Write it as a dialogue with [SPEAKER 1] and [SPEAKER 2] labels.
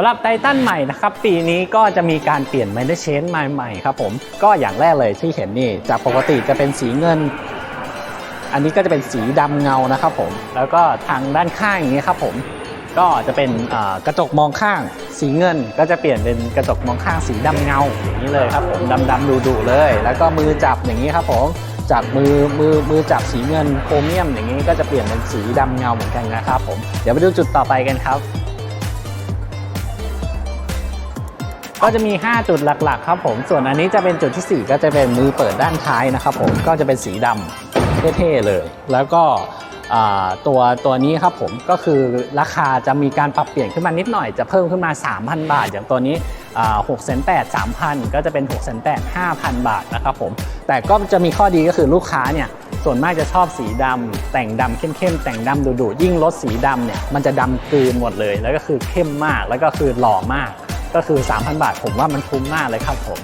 [SPEAKER 1] ำหรับไททันใหม่นะครับปีนี้ก็จะมีการเปลี่ยนไมเนเชนมาใหม่ครับผมก็อย่างแรกเลยที่เห็นนี่จากปกติจะเป็นสีเงิน อันนี้ก็จะเป็นสีดำเงานะครับผมแล้วก็ทางด้านข้างอย่างนี้ครับผมก็จะเป็นกระจกมองข้างสีเงิน ก็จะเปลี่ยนเป็นกระจกมองข้างสีดำเงาอย่างนี้เลยครับผมดำดำดุดุๆเลย แล้วก็มือจับอย่างนี้ครับผมจากมือมือมือจับสีเงินโครเมียมอย่างนี้ก็จะเปลี่ยนเป็นสีดำเงาเหมือนกันนะครับผมเดี๋ยวไปดูจุดต่อไปกันครับ ก็จะมี 5 จุดหลัก ๆ ครับผม ส่วนอันนี้จะเป็นจุดที่ 4 ก็จะเป็นมือเปิดด้านท้ายนะครับผม ก็จะเป็นสีดำเท่ๆเลย แล้วก็ตัวตัวนี้ครับผมก็คือราคาจะมีการปรับเปลี่ยนขึ้นมานิดหน่อยจะเพิ่มขึ้นมา 3,000 บาท อย่างตัวนี้หกแสนแปดสามพันก็จะเป็น6กแสนแปดห้าพันบาทนะครับผม แต่ก็จะมีข้อดีก็คือลูกค้าเนี่ยส่วนมากจะชอบสีดำแต่งดำเข้มๆแต่งดำดุๆยิ่งรถสีดำเนี่ยมันจะดำกลืนหมดเลย แล้วก็คือเข้มมากแล้วก็คือหล่อมาก ก็คือ 3,000 บาทผมว่ามันคุ้มมากเลยครับผม